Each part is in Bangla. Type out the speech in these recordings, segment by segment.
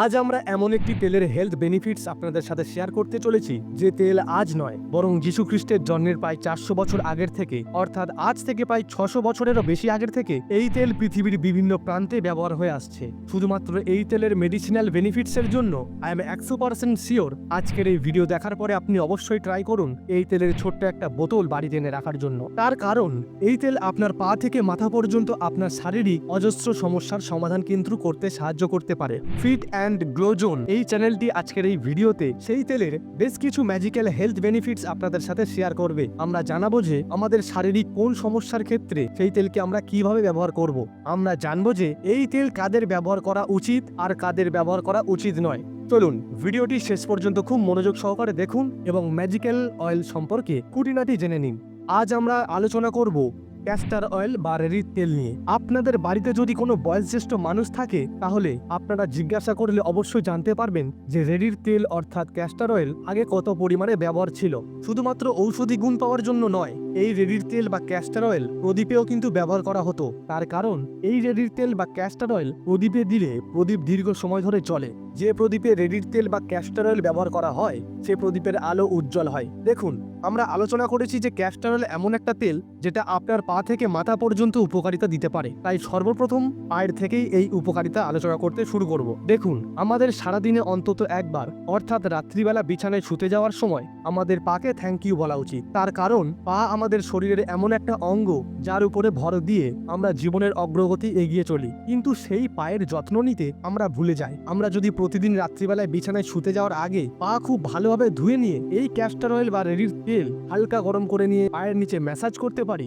আজ আমরা এমন একটি তেলের হেলথ বেনিফিটস আপনাদের সাথে শেয়ার করতে চলেছি, যে তেল আজ নয়, বরং যীশু খ্রিস্টের জন্মের প্রায় চারশো বছর আগের থেকে, অর্থাৎ আজ থেকে প্রায় ছশো বছরেরও বেশি আগের থেকে, এই তেল পৃথিবীর বিভিন্ন প্রান্তে ব্যবহার হয়ে আসছে। শুধুমাত্র এই তেলের মেডিসিনাল বেনিফিটস এর জন্য আই এম একশো পার্সেন্ট শিওর আজকের এই ভিডিও দেখার পরে আপনি অবশ্যই ট্রাই করুন, এই তেলের ছোট্ট একটা বোতল বাড়িতে এনে রাখার জন্য। তার কারণ, এই তেল আপনার পা থেকে মাথা পর্যন্ত আপনার শারীরিক অজস্র সমস্যার সমাধান কিন্তু করতে সাহায্য করতে পারে। Fit and glow zone. এই চ্যানেলটি আজকের এই ভিডিওতে সেই তেলের বেশ কিছু ম্যাজিক্যাল হেলথ বেনিফিটস আপনাদের সাথে শেয়ার করবে। আমরা জানাব যে আমাদের শারীরিক কোন সমস্যার ক্ষেত্রে সেই তেলকে আমরা কীভাবে ব্যবহার করব। আমরা জানব যে এই তেল কাদের ব্যবহার করা উচিত আর কাদের ব্যবহার করা উচিত নয়। চলুন, ভিডিওটি শেষ পর্যন্ত খুব মনোযোগ সহকারে দেখুন এবং ম্যাজিক্যাল অয়েল সম্পর্কে খুঁটিনাটি জেনে নিন। আজ আমরা আলোচনা করব ক্যাস্টার অয়েল বা রেডির তেল নিয়ে। আপনাদের বাড়িতে যদি কোনো বয়োজ্যেষ্ঠ মানুষ থাকে, তাহলে আপনারা জিজ্ঞাসা করলে অবশ্যই জানতে পারবেন যে রেডির তেল অর্থাৎ ক্যাস্টার অয়েল আগে কত পরিমাণে ব্যবহার ছিল। শুধুমাত্র ঔষধি গুণ পাওয়ার জন্য নয়, এই রেডির তেল বা ক্যাস্টার অয়েল প্রদীপেও কিন্তু ব্যবহার করা হতো। তার কারণ, এই রেডির তেল বা ক্যাস্টার অয়েল প্রদীপে দিলে প্রদীপ দীর্ঘ সময় ধরে চলে যে প্রদীপে রেডির তেল বা ক্যাস্টার অয়েল ব্যবহার করা হয়, সে প্রদীপের আলো উজ্জ্বল হয়। দেখুন, আমরা আলোচনা করেছি যে ক্যাস্টার অয়েল এমন একটা তেল যেটা আপনার পা থেকে মাথা পর্যন্ত উপকারিতা দিতে পারে। তাই সর্বপ্রথম পায়ের থেকেই এই উপকারিতা আলোচনা করতে শুরু করব। দেখুন, আমাদের সারাদিনে অন্তত একবার, অর্থাৎ রাত্রিবেলা বিছানায় শুতে যাওয়ার সময়, আমাদের পাকে থ্যাংক ইউ বলা উচিত। তার কারণ, পা আমাদের শরীরের এমন একটা অঙ্গ যার উপরে ভর দিয়ে আমরা জীবনের অগ্রগতি এগিয়ে চলি। কিন্তু সেই পায়ের যত্ন নিতে আমরা ভুলে যাই। আমরা যদি প্রতিদিন রাত্রিবেলায় বিছানায় শুতে যাওয়ার আগে পা খুব ভালোভাবে ধুয়ে নিয়ে এই ক্যাস্টার অয়েল বা রেডির তেল হালকা গরম করে নিয়ে পায়ের নিচে ম্যাসাজ করতে পারি।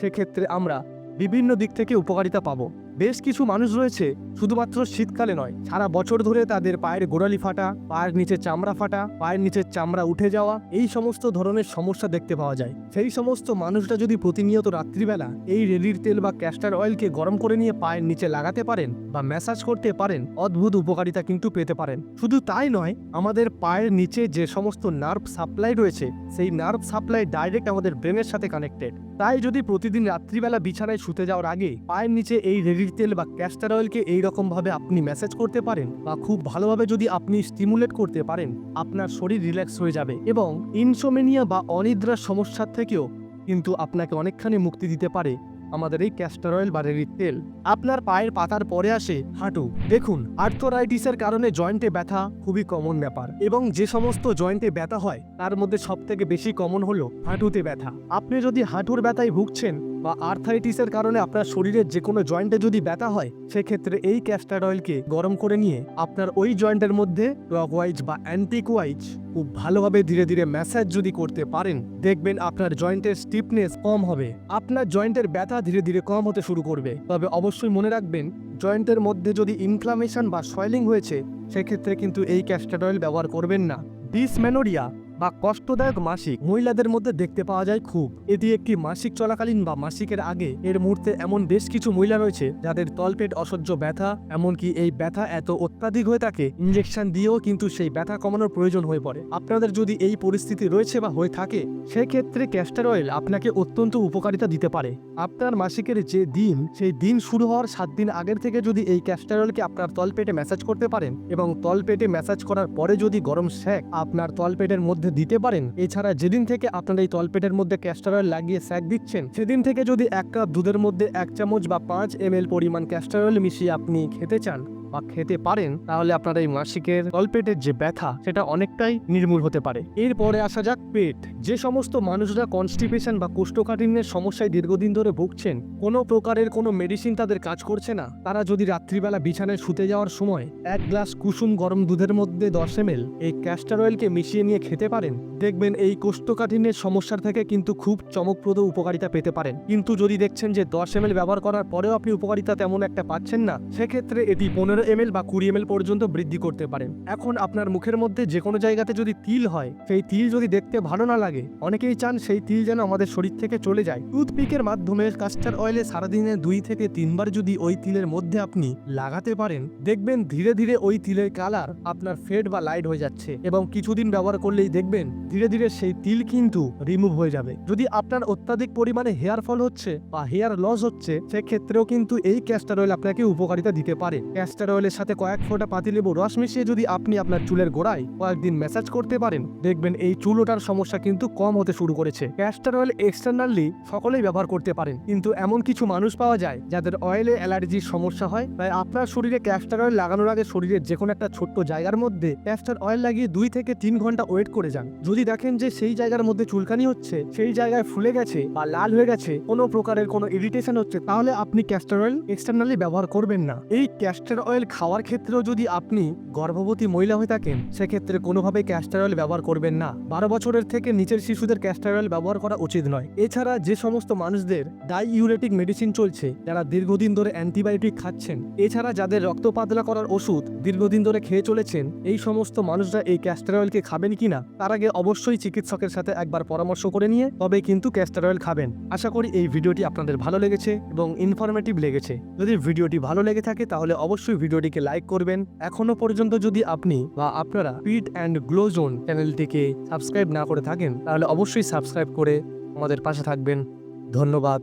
সেক্ষেত্রে আমরা বিভিন্ন দিক থেকে উপকারিতা পাবো। বেশ কিছু মানুষ রয়েছে, শুধুমাত্র শীতকালে নয়, সারা বছর ধরে তাদের পায়ের গোড়ালি ফাটা, পায়ের নিচে চামড়া ফাটা, পায়ের নিচে চামড়া উঠে যাওয়া, এই সমস্ত ধরনের সমস্যা দেখতে পাওয়া যায়। সেই সমস্ত মানুষরা যদি প্রতিনিয়ত রাত্রিবেলা এই রেডির তেল বা ক্যাস্টার অয়েলকে গরম করে নিয়ে পায়ের নিচে লাগাতে পারেন বা ম্যাসাজ করতে পারেন, অদ্ভুত উপকারিতা কিন্তু পেতে পারেন। শুধু তাই নয়, আমাদের পায়ের নিচে যে সমস্ত নার্ভ সাপ্লাই রয়েছে, সেই নার্ভ সাপ্লাই ডাইরেক্ট আমাদের ব্রেনের সাথে কানেক্টেড। তাই যদি প্রতিদিন রাত্রিবেলা বিছানায় শুতে যাওয়ার আগে পায়ের নিচে এই রেডির তেল বা ক্যাস্টার অয়েলকে এইরকম ভাবে আপনি মেসেজ করতে পারেন বা খুব ভালোভাবে যদি আপনি স্টিমুলেট করতে পারেন, আপনার শরীর রিল্যাক্স হয়ে যাবে এবং ইনসোমেনিয়া বা অনিদ্রার সমস্যার থেকেও কিন্তু আপনাকে অনেকখানি মুক্তি দিতে পারে আমাদের এই ক্যাস্টার অয়েল বা রেডির তেল আপনার পায়ের পাতার পরে আসে হাঁটু। দেখুন আর্থোরাইটিসের কারণে জয়েন্টে ব্যথা খুবই কমন ব্যাপার এবং যে সমস্ত জয়েন্টে ব্যথা হয়, তার মধ্যে সব থেকে বেশি কমন হলো হাঁটুতে ব্যথা। আপনি যদি হাঁটুর ব্যথায় ভুগছেন বা আর্থাইটিসের কারণে আপনার শরীরের যে কোনো জয়েন্টে যদি ব্যথা হয়, সেক্ষেত্রে এই ক্যাস্টার অয়েলকে গরম করে নিয়ে আপনার ওই জয়েন্টের মধ্যে ক্লকওয়াইজ বা অ্যান্টিকওয়াইজ খুব ভালোভাবে ধীরে ধীরে ম্যাসাজ যদি করতে পারেন, দেখবেন আপনার জয়েন্টের স্টিফনেস কম হবে। আপনার জয়েন্টের ব্যথা ধীরে ধীরে কম হতে শুরু করবে। তবে অবশ্যই মনে রাখবেন জয়েন্টের মধ্যে যদি ইনফ্লামেশন বা সয়েলিং হয়েছে, সেক্ষেত্রে কিন্তু এই ক্যাস্টার অয়েল ব্যবহার করবেন না। ডিসমেনোরিয়া বা কষ্টদায়ক মাসিক মহিলাদের মধ্যে দেখতে পাওয়া যায় খুব। এটি একটি মাসিক চলাকালীন বা মাসিকের আগে এর মুহূর্তে এমন বেশ কিছু মহিলা রয়েছে যাদের তলপেট অসহ্য ব্যথা, এমনকি এই ব্যথা এত অত্যাধিক হয়ে থাকে ইঞ্জেকশন দিয়েও কিন্তু সেই ব্যথা কমানোর প্রয়োজন হয়ে পড়ে। আপনাদের যদি এই পরিস্থিতি রয়েছে বা হয়ে থাকে, সেক্ষেত্রে ক্যাস্টার অয়েল আপনাকে অত্যন্ত উপকারিতা দিতে পারে। আপনার মাসিকের যে দিন, সেই দিন শুরু হওয়ার সাত দিন আগের থেকে যদি এই ক্যাস্টার অয়েলকে আপনার তলপেটে ম্যাসাজ করতে পারেন এবং তলপেটে ম্যাসাজ করার পরে যদি গরম শ্যাক আপনার তলপেটের মধ্যে দিতে পারেন। এছাড়া যেদিন থেকে আপনার এই তলপেটের মধ্যে ক্যাস্টার অয়েল লাগিয়ে স্যাক দিচ্ছেন, সেদিন থেকে যদি এক কাপ দুধের মধ্যে এক চামচ বা পাঁচ এম পরিমাণ ক্যাস্টার অয়েল মিশিয়ে আপনি খেতে চান। বা খেতে পারেন, তাহলে আপনার এই মাসিকের তলপেটের যে ব্যথা, সেটা অনেকটাই নির্মূল হতে পারে। এরপরে আসা যাক পেট। যে সমস্ত মানুষরা কনস্টিপেশন বা কোষ্ঠকাঠিন্যের সমস্যায় দীর্ঘদিন ধরে ভুগছেন, কোনো প্রকারের কোনো মেডিসিন তাদের কাজ করছে না। তারা যদি রাত্রিবেলা বিছানায় শুতে যাওয়ার সময় এক গ্লাস কুসুম গরম দুধের মধ্যে দশ এম এই ক্যাস্টার অয়েলকে মিশিয়ে নিয়ে খেতে পারেন দেখবেন এই কোষ্ঠকাঠিন্যের সমস্যার থেকে কিন্তু খুব চমকপ্রদ উপকারিতা পেতে পারেন। কিন্তু যদি দেখছেন যে দশ এম ব্যবহার করার পরেও আপনি উপকারিতা তেমন একটা পাচ্ছেন না, সেক্ষেত্রে এটি পনেরো এম বা কুড়ি এম পর্যন্ত বৃদ্ধি করতে পারেন। এখন আপনার মুখের মধ্যে যে কোনো জায়গাতে যদি তিল হয়, সেই তিল যদি দেখতে ভালো না লাগে, অনেকেই চান সেই তিল যেন আমাদের শরীর থেকে চলে যায়। টুথপিকের মাধ্যমে কাস্টার অয়েলে সারাদিনে দুই থেকে তিনবার যদি ওই তিলের মধ্যে আপনি লাগাতে পারেন, দেখবেন ধীরে ধীরে ওই তিলের কালার আপনার ফেড বা লাইট হয়ে যাচ্ছে। এবং কিছুদিন ব্যবহার করলেই দেখবেন ধীরে ধীরে সেই তিল কিন্তু রিমুভ হয়ে যাবে। যদি আপনার অত্যাধিক পরিমাণে হেয়ার ফল হচ্ছে বা হেয়ার লস হচ্ছে, সেক্ষেত্রেও কিন্তু এই ক্যাস্টার অয়েল আপনাকে উপকারিতা দিতে পারে। ক্যাস্টার অয়েলের সাথে কয়েক ফোঁটা পাতিলেবু রস মিশিয়ে যদি আপনি আপনার চুলের গোড়ায় কয়েকদিন ম্যাসাজ করতে পারেন, দেখবেন এই চুল ওঠার সমস্যা কিন্তু কম হতে শুরু করেছে। ক্যাস্টার অয়েল এক্সটার্নালি সকলেই ব্যবহার করতে পারেন, কিন্তু এমন কিছু মানুষ পাওয়া যায় যাদের অয়েলে অ্যালার্জির সমস্যা হয়। তাই আপনার শরীরে ক্যাস্টার অয়েল লাগানোর আগে শরীরের যে কোনো একটা ছোট্ট জায়গার মধ্যে ক্যাস্টার অয়েল লাগিয়ে দুই থেকে তিন ঘণ্টা ওয়েট করে যান। যদি দেখেন যে সেই জায়গার মধ্যে চুলকানি হচ্ছে, সেই জায়গায় ফুলে গেছে বা লাল হয়ে গেছে, কোনো প্রকারের কোনো ইরিটেশন হচ্ছে, তাহলে আপনি ক্যাস্টার অয়েল এক্সটার্নালি ব্যবহার করবেন না। এই ক্যাস্টার অয়েল খাওয়ার ক্ষেত্রেও যদি আপনি গর্ভবতী মহিলা হয়ে থাকেন, সেক্ষেত্রে কোনোভাবে ক্যাস্টার অয়েল ব্যবহার করবেন না। বারো বছরের থেকে নিচের শিশুদের ক্যাস্টার অয়েল ব্যবহার করা উচিত নয়। এছাড়া যে সমস্ত মানুষদের ডাইইউরেটিক মেডিসিন চলছে, যারা দীর্ঘদিন ধরে অ্যান্টিবায়োটিক খাচ্ছেন, এছাড়া যাদের রক্ত পাতলা করার ওষুধ দীর্ঘদিন ধরে খেয়ে চলেছেন, এই সমস্ত মানুষরা এই ক্যাস্টার অয়েলকে খাবেন কিনা, তার আগে অবশ্যই চিকিৎসকের সাথে একবার পরামর্শ করে নিয়ে তবে কিন্তু ক্যাস্টার অয়েল খাবেন। আশা করি এই ভিডিওটি আপনাদের ভালো লেগেছে এবং ইনফরমেটিভ লেগেছে। যদি ভিডিওটি ভালো লেগে থাকে তাহলে অবশ্যই ভিডিওটিকে লাইক করবেন। এখনও পর্যন্ত যদি আপনি বা আপনারা পিট অ্যান্ড গ্লো জোন চ্যানেলটিকে সাবস্ক্রাইব না করে থাকেন, তাহলে অবশ্যই সাবস্ক্রাইব করে আমাদের পাশে থাকবেন। ধন্যবাদ।